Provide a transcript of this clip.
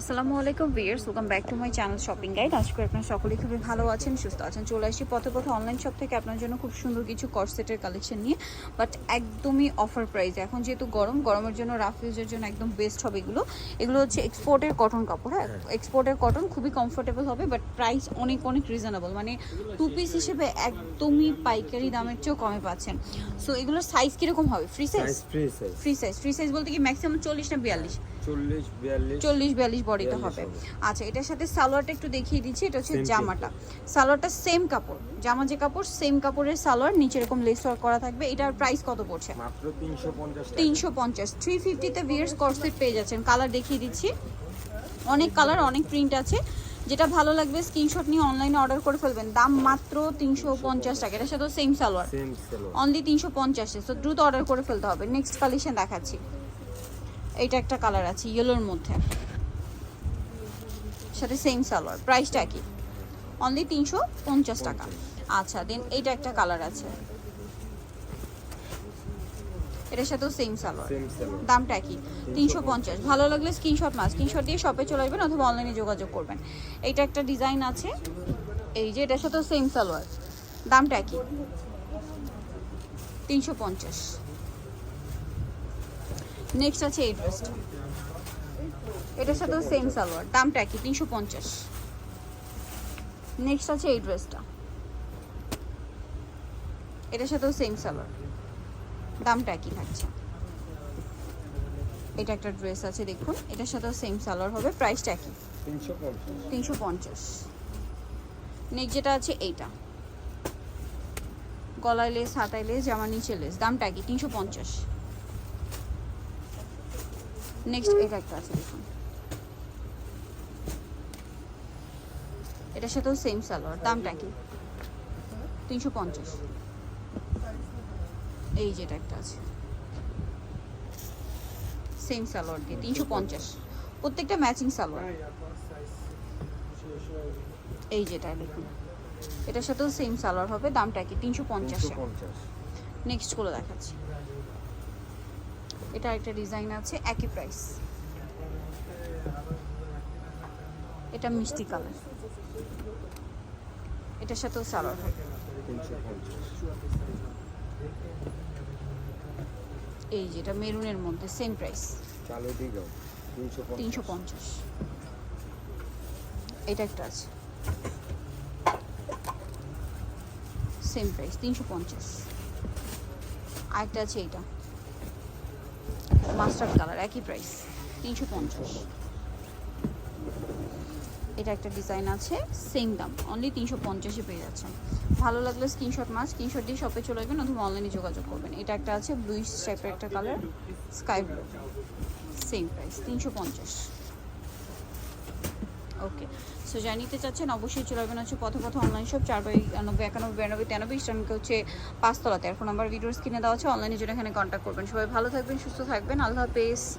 আসসালামু আলাইকুম viewers welcome back to my channel shopping guide আশা করি আপনারা সকলেই খুবই ভালো আছেন সুস্থ আছেন। চলে আসি পথে পথে অনলাইন শপ থেকে আপনার জন্য খুব সুন্দর কিছু কর্সেটের কালেকশন নিয়ে বাট একদমই অফার প্রাইস এখন যেহেতু গরম গরমের জন্য রাফ ইউজের জন্য একদম বেস্ট হবে এগুলো। এগুলো হচ্ছে এক্সপোর্টের কটন কাপড় হ্যাঁ এক্সপোর্টের কটন খুবই কমফোর্টেবল হবে বাট প্রাইস অনেক অনেক রিজনেবল মানে টু পিস হিসেবে একদমই পাইকারি দামের চেয়েও কমে পাচ্ছেন। সো এগুলোর সাইজ কীরকম হবে? Free size free size free size free size বলতে কি ম্যাক্সিমাম চল্লিশ না বিয়াল্লিশ? চল্লিশ বিয়াল্লিশ। বডিতে হবে। আচ্ছা এটার সাথে সালোয়ারটা একটু দেখিয়ে দিচ্ছি। এটা হচ্ছে জামাটা। সালোয়ারটা সেম কাপড়। জামা যে কাপড় সেম কাপড়ের সালোয়ার নিচে এরকম লেস করা থাকবে। এটার প্রাইস কত পড়ছে? মাত্র তিনশো পঞ্চাশ তিনশো পঞ্চাশ। থ্রি ফিফটিতে ভিয়ার্স কর্সেট পেয়ে যাচ্ছেন। কালার দেখিয়ে দিচ্ছি। অনেক কালার অনেক প্রিন্ট আছে। যেটা ভালো লাগবে স্ক্রিনশট নিয়ে অনলাইনে অর্ডার করে ফেলবেন। দাম মাত্র তিনশো পঞ্চাশ টাকা। এটার সাথে সেম সালোয়ার অনলি তিনশো পঞ্চাশে তো দ্রুত অর্ডার করে ফেলতে হবে। নেক্সট কালেকশন দেখাচ্ছি। এইটা একটা কালার আছে ইয়েলোর মধ্যে। সাথে সেম সালোয়ার প্রাইসটা কি অনলি তিনশো পঞ্চাশ টাকা। আচ্ছা দেন এইটা একটা কালার আছে। এটার সাথেও সেম সালোয়ার দামটা কি তিনশো পঞ্চাশ। ভালো লাগলে স্ক্রিনশট মাস স্ক্রিনশট দিয়ে শপে চলে আসবেন অথবা অনলাইনে যোগাযোগ করবেন। এইটা একটা ডিজাইন আছে। এই যে এটার সাথেও সেম সালোয়ার দামটা কি তিনশো পঞ্চাশ। নেক্সট আছে এই ড্রেসটা এটার সাথেও সেম সালোয়ার দামটা কি তিনশো পঞ্চাশ। নেক্সট আছে এই ড্রেসটা এটার সাথেও সেম সালোয়ার দামটা একই থাকছে। এটা একটা ড্রেস আছে, দেখুন। এটার সাথেও সেম সালোয়ার হবে প্রাইসটা একই। তিনশো পঞ্চাশ। নেক্সট যেটা আছে, এইটা। গলায় লেস হাতায় লেস জামা নিচে লেস দামটা কি তিনশো পঞ্চাশ। নেক্সট এটা একটা আছে, দেখুন। এটার সাথেও সেম সালোয়ার দামটা কি তিনশো পঞ্চাশ। এই যেটা একটা আছে। সেম সালোয়ার দিয়ে তিনশো পঞ্চাশ। প্রত্যেকটা ম্যাচিং সালোয়ার এই যেটা দেখুন। এটার সাথেও সেম সালোয়ার হবে দামটা কি? তিনশো পঞ্চাশে। নেক্সটগুলো দেখাচ্ছি। এটা একটা ডিজাইন আছে একই প্রাইস এটা মিষ্টি কালার এটার সাথেও সালোয়ার হবে। এই যেটা মেরুনের মধ্যে সেম প্রাইস চালু দিঘাও তিনশো তিনশো পঞ্চাশ। এটা একটা আছে। সেম প্রাইস তিনশো পঞ্চাশ। আরেকটা আছে এইটা। মাস্টার্ড কালার একই প্রাইস তিনশো পঞ্চাশ। এটা একটা ডিজাইন আছে সেম দাম অনলি তিনশো পঞ্চাশে পেয়ে যাচ্ছেন। ভালো লাগলে স্ক্রিনশট মাছ স্ক্রিনশট দিয়ে শপে চলে আসবেন, অথবা অনলাইনে যোগাযোগ করবেন। এটা একটা আছে ব্লুইশ টাইপের একটা colour sky blue same price তিনশো পঞ্চাশ। ওকে সো যা নিতে চাচ্ছেন, অবশ্যই চলে আসবেন হচ্ছে পথে পথে অনলাইন শপ চার বাই নব্বই, একানব্বই, বিরানব্বই, তেরানব্বই ইস্টার্নকে হচ্ছে পাঁচতলাতে। আর ফোন নাম্বার ভিডিওস কিনে দেওয়া আছে অনলাইনের জন্য এখানে কন্ট্যাক্ট করবেন। সবাই ভালো থাকবেন, সুস্থ থাকবেন, আল্লাহ হাফেজ।